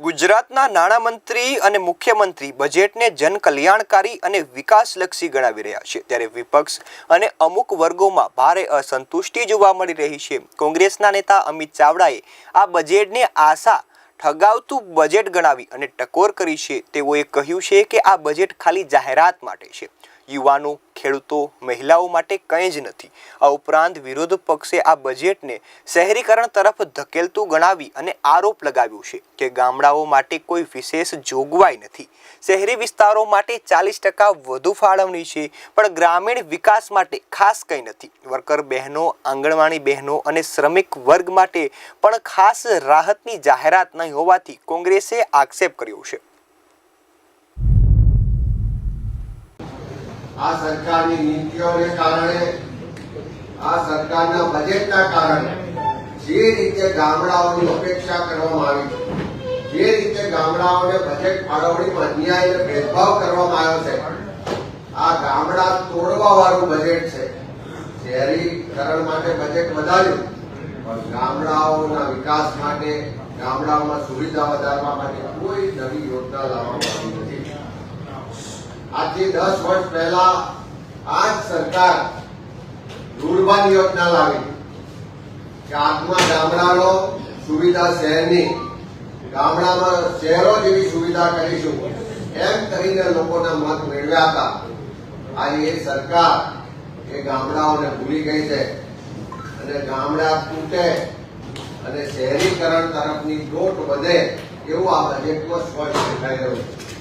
ગુજરાતના નાણામંત્રી અને મુખ્યમંત્રી બજેટને જનકલ્યાણકારી અને વિકાસલક્ષી ગણાવી રહ્યા છે. ત્યારે વિપક્ષ અને અમુક વર્ગોમાં ભારે અસંતુષ્ટિ જોવા મળી રહી છે. કોંગ્રેસના નેતા અમિત ચાવડાએ આ બજેટને આશા ઠગાવતું બજેટ ગણાવી અને ટકોર કરી છે. તેઓએ કહ્યું છે કે આ બજેટ ખાલી જાહેરાત માટે છે. યુવાનો, ખેડૂતો, મહિલાઓ માટે કંઈ જ નથી. આ ઉપરાંત વિરોધ પક્ષે આ બજેટને શહેરીકરણ તરફ ધકેલતું ગણાવી અને આરોપ લગાવ્યો છે કે ગામડાઓ માટે કોઈ વિશેષ જોગવાઈ નથી. શહેરી વિસ્તારો માટે ચાલીસ ટકા વધુ ફાળવણી છે, પણ ગ્રામીણ વિકાસ માટે ખાસ કંઈ નથી. વર્કર બહેનો, આંગણવાડી બહેનો અને શ્રમિક વર્ગ માટે પણ ખાસ રાહતની જાહેરાત નહીં હોવાથી કોંગ્રેસે આક્ષેપ કર્યો છે. આ સરકારની નીતિઓને કારણે, આ સરકારના બજેટના કારણે જે રીતે ગામડાઓની અપેક્ષા કરવામાં આવી છે, જે રીતે ગામડાઓને બજેટ ફાળવણીમાં અન્યાય અને ભેદભાવ કરવામાં આવ્યો છે, આ ગામડા તોડવા વાળું બજેટ છે. શહેરીકરણ માટે બજેટ વધાર્યું, પણ ગામડાઓના વિકાસ માટે ગામડાઓમાં સુવિધા વધારવા માટે કોઈ નવી યોજના લાવવામાં આવી નથી. આજથી દસ વર્ષ પહેલા આ જ સરકાર રૂરબાન યોજના લાવી કે આત્મા ગામડાનો સુવિધા શહેરની ગામડામાં શહેરો જેવી સુવિધા કરીશું એમ કરીને લોકોના મત મેળવ્યા હતા. આજે એ સરકાર એ ગામડાઓને ભૂલી ગઈ છે અને ગામડા તૂટે અને શહેરીકરણ તરફની દોટ વધે એવું આ બજેટમાં સ્પષ્ટ દેખાઈ રહ્યું છે.